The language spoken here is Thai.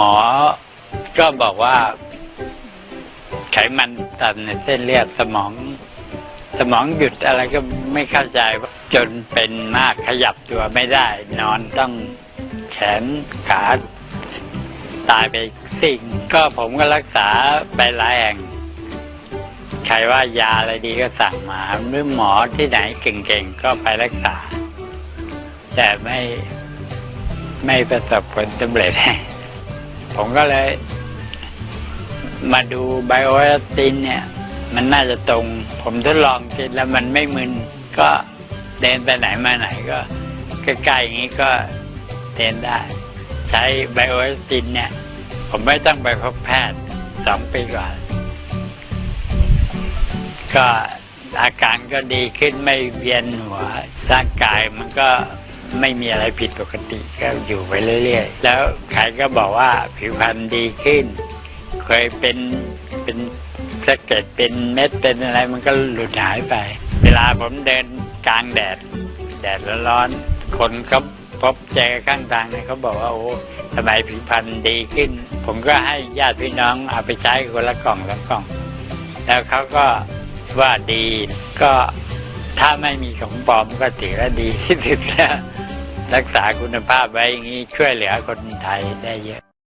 มอก็บอกว่า ไขมันตันในเส้นเลือดสมอง สมองหยุดอะไรก็ไม่เข้าใจจนเป็นมากขยับตัวไม่ได้ นอนต้องแขนขาตายไปสิ่ง ก็ผมก็รักษาไปหลายแห่งใครว่ายาอะไรดีก็สั่งมาหรือหมอที่ไหนเก่งๆ ก็ไปรักษา แต่ไม่ไม่ประสบผลสำเร็จ ผมก็เลย มาดูไบโอเอตินเนี่ย มันน่าจะตรง ผมทดลองกินแล้วมันไม่มึน ก็เดินไปไหนมาไหนก็ใกล้ๆอย่างนี้ก็เดินได้ ใช้ไบโอเอตินเนี่ย ผมไม่ต้องไปพบแพทย์สองปีกว่า ก็อาการก็ดีขึ้นไม่เวียนหัวร่างกายมันก็ ไม่มีอะไรผิดปกติก็อยู่ไปเรื่อยๆ แล้วใครก็บอกว่าผิวพรรณดีขึ้น เคยเป็นเป็นสะเก็ดเป็นเม็ดเป็นอะไรมันก็หลุดหายไป เวลาผมเดินกลางแดด แดดร้อนๆคนเขาพบเจอข้างทางเนี่ยเขาบอกว่าโอ้ทำไมผิวพรรณดีขึ้น ผมก็ให้ญาติพี่น้องเอาไปใช้คนละกล่องละกล่อง แล้วเขาก็ว่าดีก็ถ้าไม่มีของปลอมก็ถือว่าดีที่สุดแล้ว รักษาคุณภาพไว้อย่างนี้ช่วยเหลือคนไทยได้เยอะ